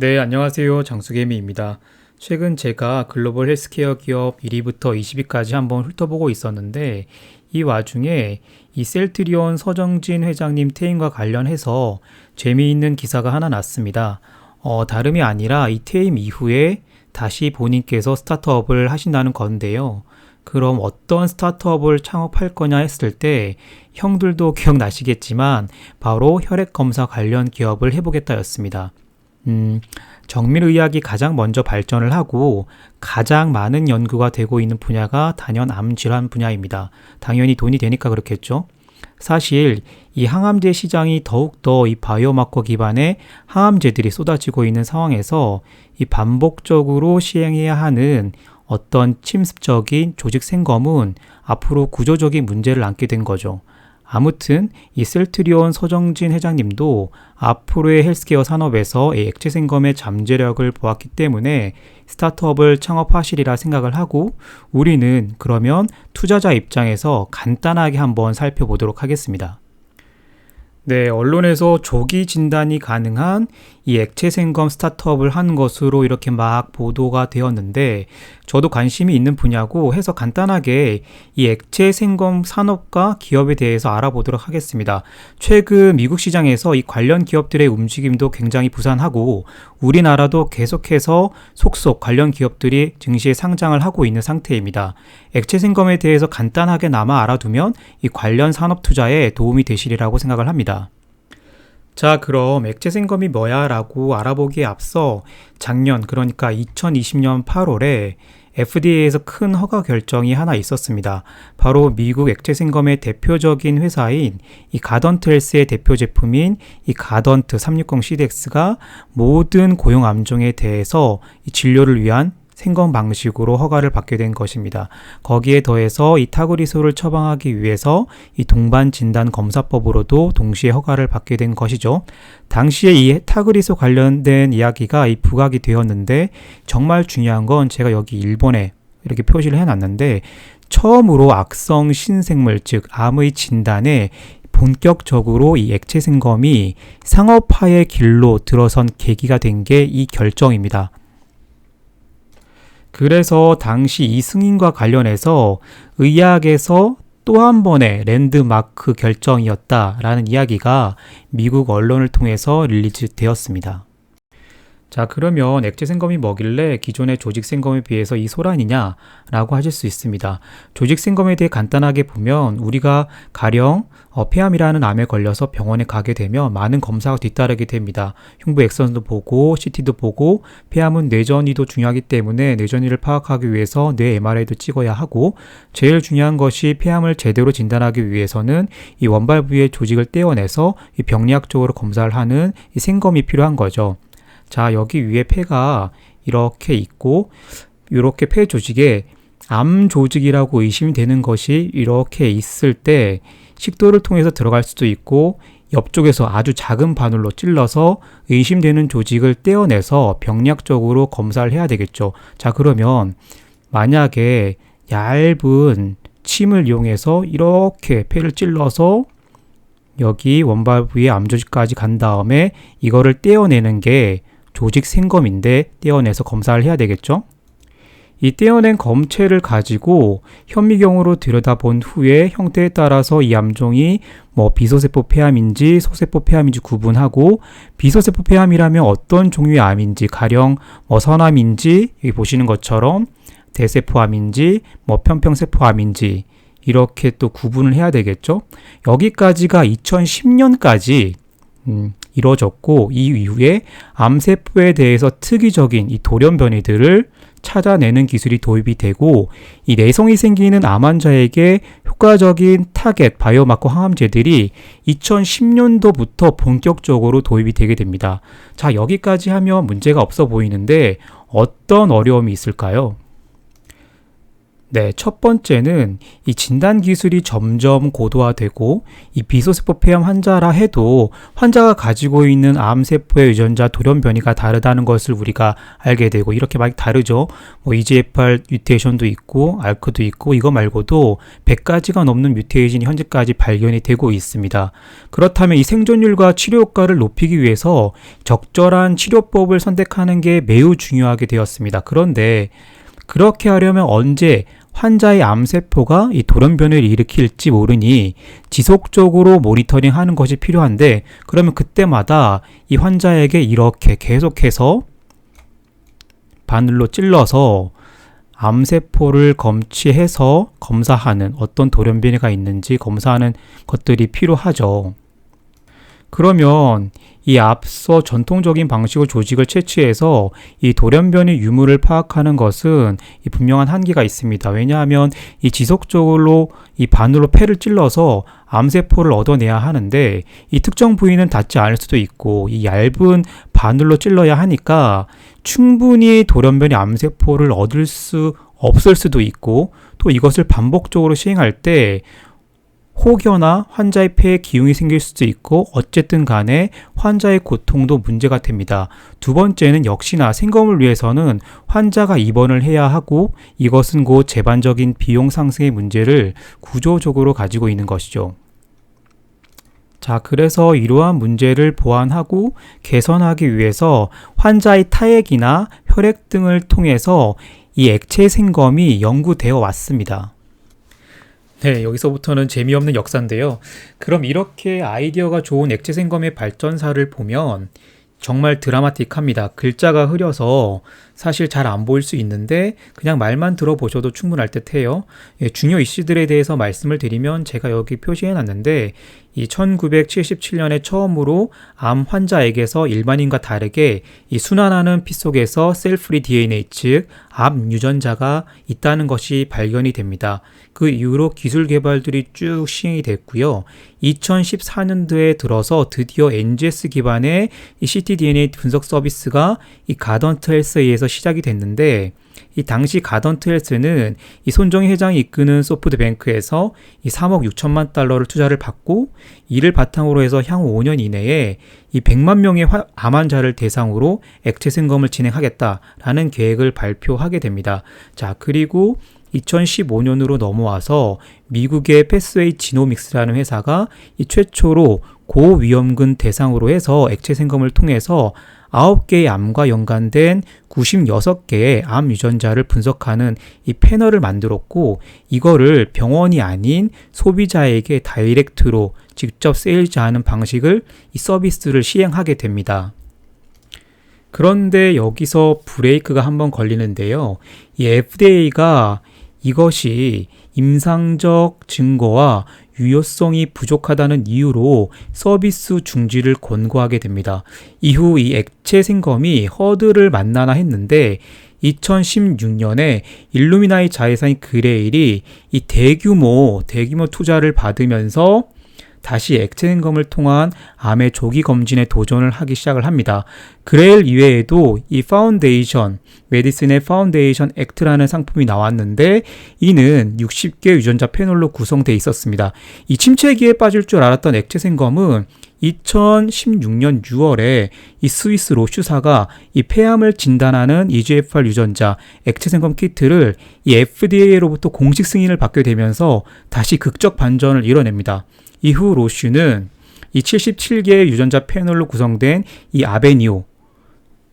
네, 안녕하세요. 장수개미입니다. 최근 제가 글로벌 헬스케어 기업 1위부터 20위까지 한번 훑어보고 있었는데 이 와중에 이 셀트리온 서정진 회장님 퇴임과 관련해서 재미있는 기사가 하나 났습니다. 어, 다름이 아니라 이 퇴임 이후에 다시 본인께서 스타트업을 하신다는 건데요. 그럼 어떤 스타트업을 창업할 거냐 했을 때 형들도 기억나시겠지만 바로 혈액 검사 관련 기업을 해보겠다였습니다. 음, 정밀의학이 가장 먼저 발전을 하고 가장 많은 연구가 되고 있는 분야가 단연 암 질환 분야입니다. 당연히 돈이 되니까 그렇겠죠. 사실 이 항암제 시장이 더욱더 이 바이오마커 기반의 항암제들이 쏟아지고 있는 상황에서 이 반복적으로 시행해야 하는 어떤 침습적인 조직 생검은 앞으로 구조적인 문제를 안게 된 거죠. 아무튼 이 셀트리온 서정진 회장님도 앞으로의 헬스케어 산업에서 액체 생검의 잠재력을 보았기 때문에 스타트업을 창업하시리라 생각을 하고 우리는 그러면 투자자 입장에서 간단하게 한번 살펴보도록 하겠습니다. 네, 언론에서 조기 진단이 가능한 이 액체 생검 스타트업을 한 것으로 이렇게 막 보도가 되었는데 저도 관심이 있는 분야고 해서 간단하게 이 액체 생검 산업과 기업에 대해서 알아보도록 하겠습니다. 최근 미국 시장에서 이 관련 기업들의 움직임도 굉장히 부산하고 우리나라도 계속해서 속속 관련 기업들이 증시에 상장을 하고 있는 상태입니다. 액체 생검에 대해서 간단하게 남아 알아두면 이 관련 산업 투자에 도움이 되시리라고 생각을 합니다. 자, 그럼 액체 생검이 뭐야? 라고 알아보기에 앞서 작년, 그러니까 2020년 8월에 FDA에서 큰 허가 결정이 하나 있었습니다. 바로 미국 액체 생검의 대표적인 회사인 이 가던트 헬스의 대표 제품인 이 가던트 360 CDX가 모든 고용 암종에 대해서 이 진료를 위한 생검 방식으로 허가를 받게 된 것입니다. 거기에 더해서 이 타그리소를 처방하기 위해서 이 동반 진단 검사법으로도 동시에 허가를 받게 된 것이죠. 당시에 이 타그리소 관련된 이야기가 이 부각이 되었는데 정말 중요한 건 제가 여기 일본에 이렇게 표시를 해놨는데 처음으로 악성 신생물 즉 암의 진단에 본격적으로 이 액체 생검이 상업화의 길로 들어선 계기가 된 게 이 결정입니다. 그래서 당시 이 승인과 관련해서 의학에서 또 한 번의 랜드마크 결정이었다라는 이야기가 미국 언론을 통해서 릴리즈 되었습니다. 자, 그러면 액체 생검이 뭐길래 기존의 조직 생검에 비해서 이 소란이냐 라고 하실 수 있습니다. 조직 생검에 대해 간단하게 보면 우리가 가령 어, 폐암이라는 암에 걸려서 병원에 가게 되면 많은 검사가 뒤따르게 됩니다. 흉부 엑선도 보고 CT도 보고 폐암은 뇌전이도 중요하기 때문에 뇌전이를 파악하기 위해서 뇌 MRI도 찍어야 하고 제일 중요한 것이 폐암을 제대로 진단하기 위해서는 이 원발 부위의 조직을 떼어내서 이 병리학적으로 검사를 하는 이 생검이 필요한 거죠. 자, 여기 위에 폐가 이렇게 있고, 이렇게 폐 조직에 암 조직이라고 의심이 되는 것이 이렇게 있을 때 식도를 통해서 들어갈 수도 있고, 옆쪽에서 아주 작은 바늘로 찔러서 의심되는 조직을 떼어내서 병약적으로 검사를 해야 되겠죠. 자, 그러면 만약에 얇은 침을 이용해서 이렇게 폐를 찔러서 여기 원발 부위의 암 조직까지 간 다음에 이거를 떼어내는 게 조직 생검인데 떼어내서 검사를 해야 되겠죠? 이 떼어낸 검체를 가지고 현미경으로 들여다본 후에 형태에 따라서 이 암종이 뭐 비소세포 폐암인지 소세포 폐암인지 구분하고 비소세포 폐암이라면 어떤 종류의 암인지 가령 뭐 선암인지 여기 보시는 것처럼 대세포암인지 뭐 편평세포암인지 이렇게 또 구분을 해야 되겠죠. 여기까지가 2010년까지 음, 이루어졌고 이 이후에 암세포에 대해서 특이적인 이 돌연 변이들을 찾아내는 기술이 도입이 되고 이 내성이 생기는 암 환자에게 효과적인 타겟 바이오마커 항암제들이 2010년도부터 본격적으로 도입이 되게 됩니다. 자, 여기까지 하면 문제가 없어 보이는데 어떤 어려움이 있을까요? 네, 첫 번째는 이 진단 기술이 점점 고도화되고 이 비소세포 폐암 환자라 해도 환자가 가지고 있는 암세포의 유전자 돌연 변이가 다르다는 것을 우리가 알게 되고 이렇게 많이 다르죠. 뭐 EGFR 뮤테이션도 있고 알크도 있고 이거 말고도 100가지가 넘는 뮤테이션이 현재까지 발견이 되고 있습니다. 그렇다면 이 생존율과 치료 효과를 높이기 위해서 적절한 치료법을 선택하는 게 매우 중요하게 되었습니다. 그런데 그렇게 하려면 언제 환자의 암세포가 이 돌연변이를 일으킬지 모르니 지속적으로 모니터링 하는 것이 필요한데 그러면 그때마다 이 환자에게 이렇게 계속해서 바늘로 찔러서 암세포를 검취해서 검사하는 어떤 돌연변이가 있는지 검사하는 것들이 필요하죠. 그러면 이 앞서 전통적인 방식으로 조직을 채취해서 이 돌연변이 유무를 파악하는 것은 이 분명한 한계가 있습니다. 왜냐하면 이 지속적으로 이 바늘로 폐를 찔러서 암세포를 얻어내야 하는데 이 특정 부위는 닿지 않을 수도 있고 이 얇은 바늘로 찔러야 하니까 충분히 돌연변이 암세포를 얻을 수 없을 수도 있고 또 이것을 반복적으로 시행할 때 혹여나 환자의 폐에 기흉이 생길 수도 있고 어쨌든 간에 환자의 고통도 문제가 됩니다. 두 번째는 역시나 생검을 위해서는 환자가 입원을 해야 하고 이것은 곧 재반적인 비용 상승의 문제를 구조적으로 가지고 있는 것이죠. 자, 그래서 이러한 문제를 보완하고 개선하기 위해서 환자의 타액이나 혈액 등을 통해서 이 액체 생검이 연구되어 왔습니다. 네, 여기서부터는 재미없는 역사인데요. 그럼 이렇게 아이디어가 좋은 액체 생검의 발전사를 보면 정말 드라마틱합니다. 글자가 흐려서 사실 잘 안 보일 수 있는데 그냥 말만 들어보셔도 충분할 듯 해요. 예, 중요 이슈들에 대해서 말씀을 드리면 제가 여기 표시해 놨는데 이 1977년에 처음으로 암 환자에게서 일반인과 다르게 이 순환하는 피 속에서 셀프리 DNA 즉 암 유전자가 있다는 것이 발견이 됩니다. 그 이후로 기술 개발들이 쭉 시행이 됐고요. 2014년도에 들어서 드디어 NGS 기반의 이 ctDNA 분석 서비스가 이 가던트 헬스에 의해서 시작이 됐는데 이 당시 가던트 헬스는 이 손정희 회장이 이끄는 소프트뱅크에서 이 3억 6천만 달러를 투자를 받고 이를 바탕으로 해서 향후 5년 이내에 이 100만 명의 암 환자를 대상으로 액체 생검을 진행하겠다라는 계획을 발표하게 됩니다. 자, 그리고 2015년으로 넘어와서 미국의 패스웨이 지노믹스라는 회사가 이 최초로 고위험군 대상으로 해서 액체 생검을 통해서 9개의 암과 연관된 96개의 암 유전자를 분석하는 이 패널을 만들었고 이거를 병원이 아닌 소비자에게 다이렉트로 직접 세일즈하는 방식을 이 서비스를 시행하게 됩니다. 그런데 여기서 브레이크가 한번 걸리는데요. 이 FDA가 이것이 임상적 증거와 유효성이 부족하다는 이유로 서비스 중지를 권고하게 됩니다. 이후 이 액체 생검이 허들을 만나나 했는데 2016년에 일루미나이 자회사인 그레일이 이 대규모 대규모 투자를 받으면서 다시 액체행검을 통한 암의 조기 검진에 도전을 하기 시작을 합니다. 그레일 이외에도 이 파운데이션, 메디슨의 파운데이션 액트라는 상품이 나왔는데 이는 60개 유전자 패널로 구성되어 있었습니다. 이 침체기에 빠질 줄 알았던 액체 생검은 2016년 6월에 이 스위스 로슈사가 이 폐암을 진단하는 EGFR 유전자 액체 생검 키트를 이 FDA로부터 공식 승인을 받게 되면서 다시 극적 반전을 이뤄냅니다. 이후 로슈는 이 77개의 유전자 패널로 구성된 이 아베니오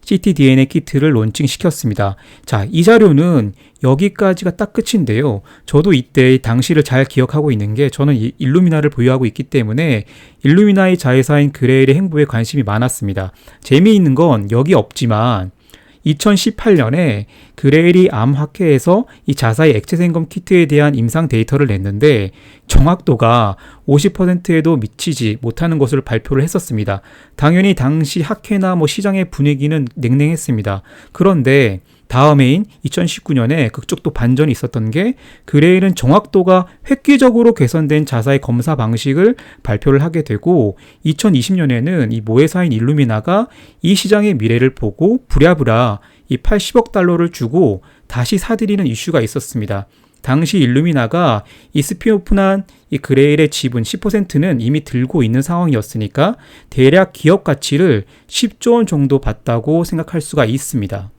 ctDNA 키트를 론칭시켰습니다. 자, 이 자료는 여기까지가 딱 끝인데요. 저도 이때 당시를 잘 기억하고 있는 게 저는 이 일루미나를 보유하고 있기 때문에 일루미나의 자회사인 그레일의 행보에 관심이 많았습니다. 재미있는 건 여기 없지만 2018년에 그레일이 암학회에서 이 자사의 액체 생검 키트에 대한 임상 데이터를 냈는데 정확도가 50%에도 미치지 못하는 것을 발표를 했었습니다. 당연히 당시 학회나 뭐 시장의 분위기는 냉랭했습니다. 그런데 다음해인 2019년에 극적 도 반전이 있었던 게 그레일은 정확도가 획기적으로 개선된 자사의 검사 방식을 발표를 하게 되고 2020년에는 이 모회사인 일루미나가 이 시장의 미래를 보고 부랴부랴 이 80억 달러를 주고 다시 사들이는 이슈가 있었습니다. 당시 일루미나가 이 스피오프난 이 그레일의 지분 10%는 이미 들고 있는 상황이었으니까 대략 기업 가치를 10조 원 정도 받다고 생각할 수가 있습니다.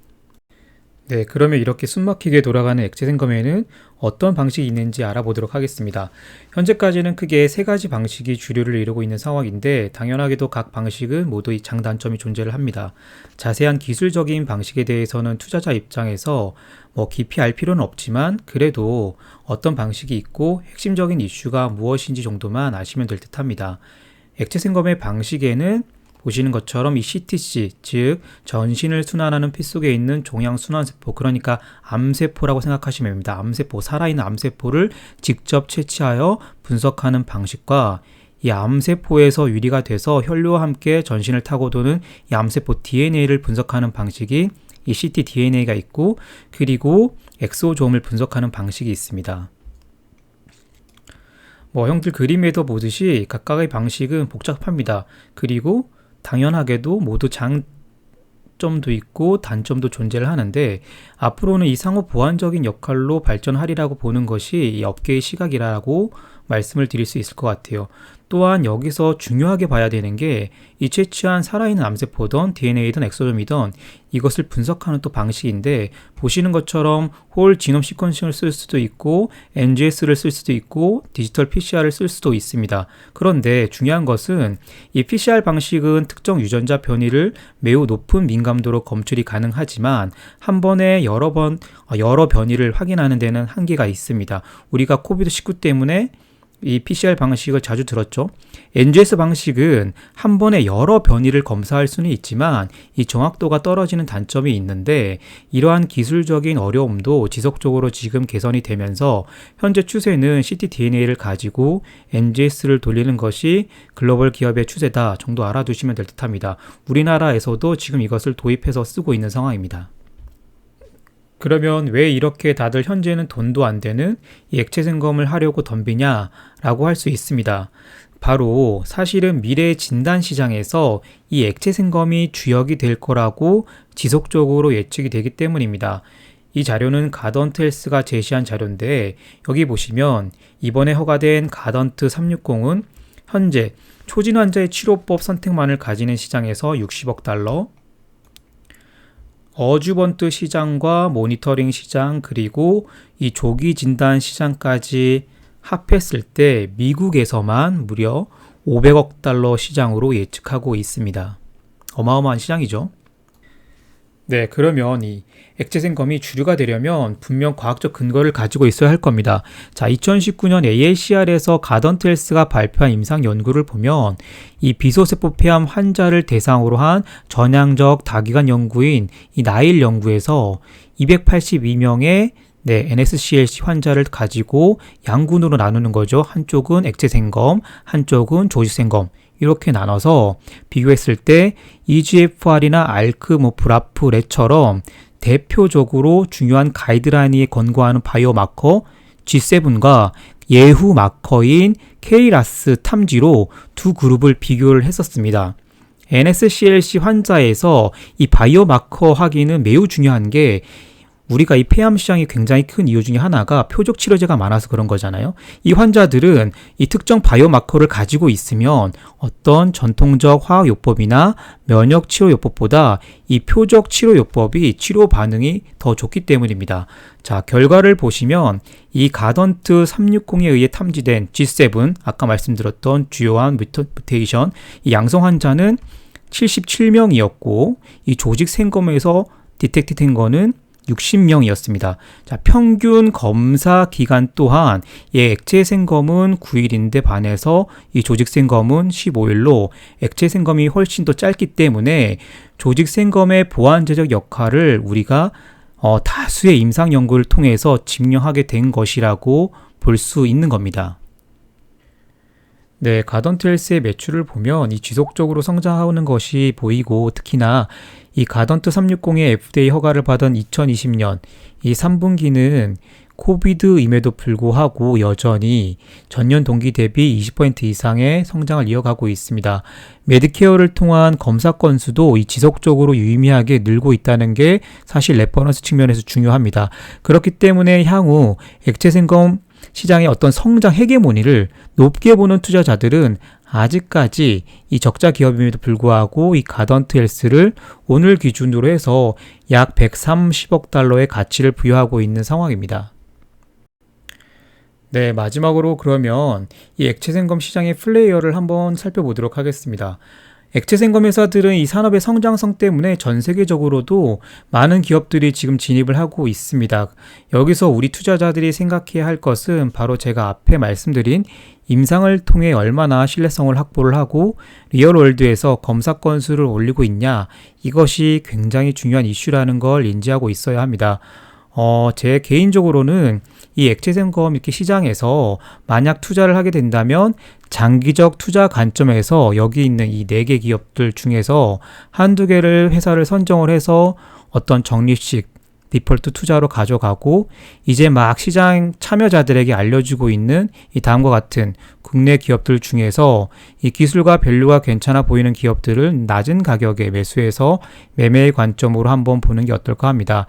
네, 그러면 이렇게 숨막히게 돌아가는 액체 생검에는 어떤 방식이 있는지 알아보도록 하겠습니다. 현재까지는 크게 세 가지 방식이 주류를 이루고 있는 상황인데 당연하게도 각 방식은 모두 장단점이 존재를 합니다. 자세한 기술적인 방식에 대해서는 투자자 입장에서 뭐 깊이 알 필요는 없지만 그래도 어떤 방식이 있고 핵심적인 이슈가 무엇인지 정도만 아시면 될 듯합니다. 액체 생검의 방식에는 보시는 것처럼 이 CTC, 즉 전신을 순환하는 피 속에 있는 종양 순환세포, 그러니까 암세포라고 생각하시면 됩니다. 암세포, 살아있는 암세포를 직접 채취하여 분석하는 방식과 이 암세포에서 유리가 돼서 혈류와 함께 전신을 타고 도는 이 암세포 DNA를 분석하는 방식이 이 ctDNA가 있고 그리고 엑소조음을 분석하는 방식이 있습니다. 뭐 형들 그림에도 보듯이 각각의 방식은 복잡합니다. 그리고 당연하게도 모두 장점도 있고 단점도 존재를 하는데 앞으로는 이 상호 보완적인 역할로 발전하리라고 보는 것이 이 업계의 시각이라고 말씀을 드릴 수 있을 것 같아요. 또한 여기서 중요하게 봐야 되는 게 이 채취한 살아있는 암세포든 DNA든 엑소점이든 이것을 분석하는 또 방식인데 보시는 것처럼 홀 지놈 시퀀싱을 쓸 수도 있고 NGS를 쓸 수도 있고 디지털 PCR을 쓸 수도 있습니다. 그런데 중요한 것은 이 PCR 방식은 특정 유전자 변이를 매우 높은 민감도로 검출이 가능하지만 한 번에 여러 번 여러 변이를 확인하는 데는 한계가 있습니다. 우리가 코비드 19 때문에 이 PCR 방식을 자주 들었죠. NGS 방식은 한 번에 여러 변이를 검사할 수는 있지만 이 정확도가 떨어지는 단점이 있는데 이러한 기술적인 어려움도 지속적으로 지금 개선이 되면서 현재 추세는 ctDNA를 가지고 NGS를 돌리는 것이 글로벌 기업의 추세다 정도 알아두시면 될 듯합니다. 우리나라에서도 지금 이것을 도입해서 쓰고 있는 상황입니다. 그러면 왜 이렇게 다들 현재는 돈도 안 되는 이 액체 생검을 하려고 덤비냐라고 할 수 있습니다. 바로 사실은 미래 진단 시장에서 이 액체 생검이 주역이 될 거라고 지속적으로 예측이 되기 때문입니다. 이 자료는 가던트 헬스가 제시한 자료인데 여기 보시면 이번에 허가된 가던트 360은 현재 초진 환자의 치료법 선택만을 가지는 시장에서 60억 달러, 어주번트 시장과 모니터링 시장 그리고 이 조기 진단 시장까지 합했을 때 미국에서만 무려 500억 달러 시장으로 예측하고 있습니다. 어마어마한 시장이죠. 네, 그러면 이 액체생검이 주류가 되려면 분명 과학적 근거를 가지고 있어야 할 겁니다. 자, 2019년 AACR에서 가던트 헬스가 발표한 임상 연구를 보면 이 비소세포 폐암 환자를 대상으로 한 전향적 다기관 연구인 이 나일 연구에서 282명의 네, NSCLC 환자를 가지고 양군으로 나누는 거죠. 한쪽은 액체생검, 한쪽은 조직생검. 이렇게 나눠서 비교했을 때 EGFR이나 알크모프라프 레처럼 대표적으로 중요한 가이드라인이 권고하는 바이오마커 G7과 예후 마커인 KRAS 탐지로 두 그룹을 비교를 했었습니다. NSCLC 환자에서 이 바이오마커 확인은 매우 중요한 게 우리가 이 폐암 시장이 굉장히 큰 이유 중에 하나가 표적 치료제가 많아서 그런 거잖아요. 이 환자들은 이 특정 바이오마커를 가지고 있으면 어떤 전통적 화학요법이나 면역 치료요법보다 이 표적 치료요법이 치료 반응이 더 좋기 때문입니다. 자, 결과를 보시면 이 가던트 360에 의해 탐지된 G7, 아까 말씀드렸던 주요한 뮤테이션, 이 양성 환자는 77명이었고, 이 조직 생검에서 디텍트 된 거는 60명이었습니다. 자, 평균 검사 기간 또한 예, 액체 생검은 9일인데 반해서 이 조직 생검은 15일로 액체 생검이 훨씬 더 짧기 때문에 조직 생검의 보완제적 역할을 우리가 어, 다수의 임상 연구를 통해서 증명하게 된 것이라고 볼 수 있는 겁니다. 네, 가던트 헬스의 매출을 보면 이 지속적으로 성장하는 것이 보이고 특히나 이 가던트 360의 FDA 허가를 받은 2020년 이 3분기는 코비드임에도 불구하고 여전히 전년 동기 대비 20% 이상의 성장을 이어가고 있습니다. 메디케어를 통한 검사 건수도 이 지속적으로 유의미하게 늘고 있다는 게 사실 레퍼런스 측면에서 중요합니다. 그렇기 때문에 향후 액체 생검 시장의 어떤 성장 헤게모니를 높게 보는 투자자들은 아직까지 이 적자 기업임에도 불구하고 이 가던트 헬스를 오늘 기준으로 해서 약 130억 달러의 가치를 부여하고 있는 상황입니다. 네, 마지막으로 그러면 이 액체 생검 시장의 플레이어를 한번 살펴보도록 하겠습니다. 액체 생검 회사들은 이 산업의 성장성 때문에 전 세계적으로도 많은 기업들이 지금 진입을 하고 있습니다. 여기서 우리 투자자들이 생각해야 할 것은 바로 제가 앞에 말씀드린 임상을 통해 얼마나 신뢰성을 확보를 하고 리얼월드에서 검사 건수를 올리고 있냐 이것이 굉장히 중요한 이슈라는 걸 인지하고 있어야 합니다. 어, 제 개인적으로는 이 액체생검 이렇게 시장에서 만약 투자를 하게 된다면 장기적 투자 관점에서 여기 있는 이 네 개 기업들 중에서 한두 개를 회사를 선정을 해서 어떤 적립식 디폴트 투자로 가져가고 이제 막 시장 참여자들에게 알려주고 있는 이 다음과 같은 국내 기업들 중에서 이 기술과 밸류가 괜찮아 보이는 기업들을 낮은 가격에 매수해서 매매의 관점으로 한번 보는 게 어떨까 합니다.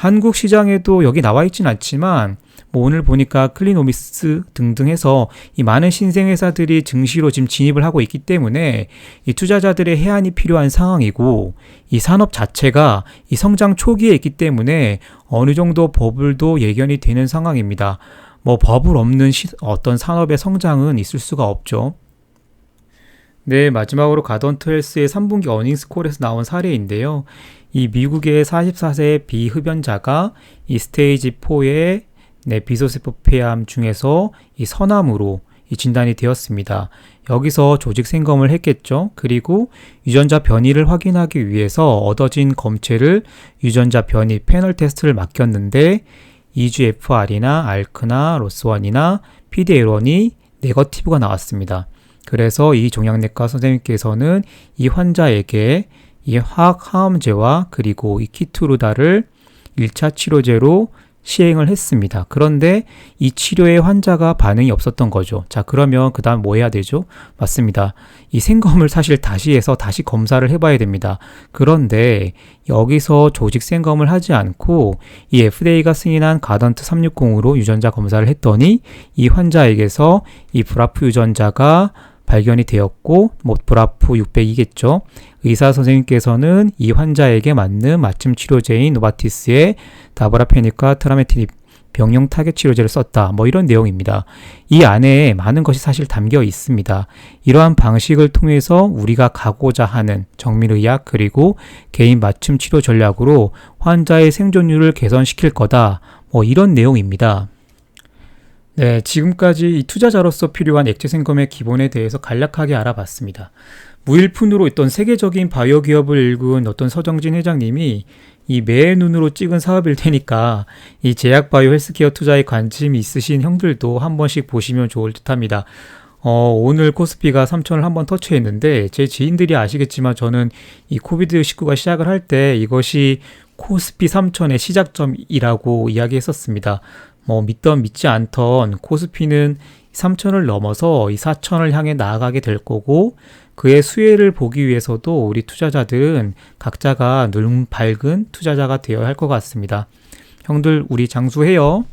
한국 시장에도 여기 나와 있진 않지만 뭐 오늘 보니까 클리노미스 등등 해서 이 많은 신생 회사들이 증시로 지금 진입을 하고 있기 때문에 이 투자자들의 해안이 필요한 상황이고 이 산업 자체가 이 성장 초기에 있기 때문에 어느 정도 버블도 예견이 되는 상황입니다. 뭐 버블 없는 시, 어떤 산업의 성장은 있을 수가 없죠. 네, 마지막으로 가던트 헬스의 3분기 어닝스 콜에서 나온 사례인데요. 이 미국의 44세 비흡연자가 이 스테이지 4의 네, 비소세포 폐암 중에서 이 선암으로 이 진단이 되었습니다. 여기서 조직 생검을 했겠죠. 그리고 유전자 변이를 확인하기 위해서 얻어진 검체를 유전자 변이 패널 테스트를 맡겼는데 EGFR이나 알크나 로스1이나 PD-L1이 네거티브가 나왔습니다. 그래서 이 종양내과 선생님께서는 이 환자에게 이 화학 항암제와 그리고 이 키투르다를 1차 치료제로 시행을 했습니다. 그런데 이 치료에 환자가 반응이 없었던 거죠. 자, 그러면 그 다음 뭐 해야 되죠? 맞습니다. 이 생검을 사실 다시 해서 다시 검사를 해봐야 됩니다. 그런데 여기서 조직 생검을 하지 않고 이 FDA가 승인한 가던트 360으로 유전자 검사를 했더니 이 환자에게서 이 브라프 유전자가 발견이 되었고 뭐 브라프 600이겠죠. 의사 선생님께서는 이 환자에게 맞는 맞춤 치료제인 노바티스의 다브라페닉과 트라메티닙 병용 타겟 치료제를 썼다. 뭐 이런 내용입니다. 이 안에 많은 것이 사실 담겨 있습니다. 이러한 방식을 통해서 우리가 가고자 하는 정밀의학 그리고 개인 맞춤 치료 전략으로 환자의 생존율을 개선시킬 거다. 뭐 이런 내용입니다. 네, 지금까지 투자자로서 필요한 액체 생검의 기본에 대해서 간략하게 알아봤습니다. 무일푼으로 있던 세계적인 바이오 기업을 일군 어떤 서정진 회장님이 이 매의 눈으로 찍은 사업일 테니까 이 제약 바이오 헬스케어 투자에 관심이 있으신 형들도 한 번씩 보시면 좋을 듯 합니다. 어, 오늘 코스피가 3천을 한번 터치했는데 제 지인들이 아시겠지만 저는 이 코비드 19가 시작을 할 때 이것이 코스피 3천의 시작점이라고 이야기했었습니다. 뭐 믿던 믿지 않던 코스피는 3천을 넘어서 이 4천을 향해 나아가게 될 거고 그의 수혜를 보기 위해서도 우리 투자자들은 각자가 눈 밝은 투자자가 되어야 할 것 같습니다. 형들 우리 장수해요.